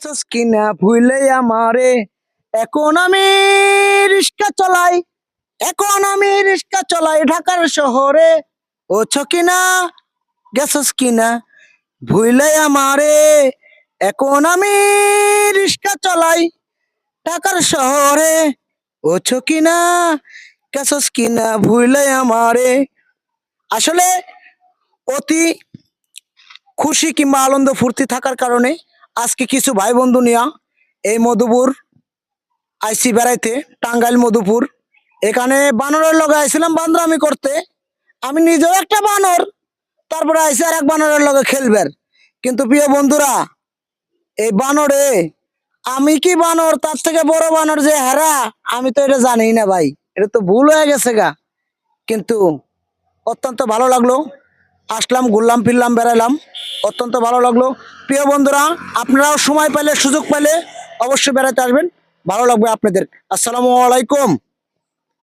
বুঝছস কিনা ভুলে আমারে? এখন আমি রিক্সা চলাই, এখন আমি রিক্সা চলাই ঢাকার শহরে। ও কিনা? গেছস কিনা? ভুলে আমারে? এখন আমি রিক্সা চলাই ঢাকার শহরে। ও কিনা? গেছস কিনা? ভুলে আমারে? আসলে অতি খুশি কিংবা আনন্দ ফুর্তি থাকার কারণে আজকে কিছু ভাই বন্ধু নিয়া এই মধুপুর আইসি বেড়াইতে, টাঙ্গাইল মধুপুর। এখানে বানরের লগে আইছিলাম বান্দরামি করতে। আমি নিজেও একটা বানর, তারপরে আইসি আর এক বানরের লগে খেলবেন কিন্তু প্রিয় বন্ধুরা, এই বানরে আমি কি বানর, তার থেকে বড় বানর যে হেরা, আমি তো এটা জানি না ভাই। এটা তো ভুল হয়ে গেছে গা। কিন্তু অত্যন্ত ভালো লাগল। আসলাম, ঘুরলাম, ফিরলাম বেড়ালাম অত্যন্ত ভালো লাগল। প্রিয় বন্ধুরা, আপনারাও সময় পেলে, সুযোগ পেলে অবশ্যই বেড়াতে আসবেন। ভালো লাগবে আপনাদের। আসসালামু আলাইকুম।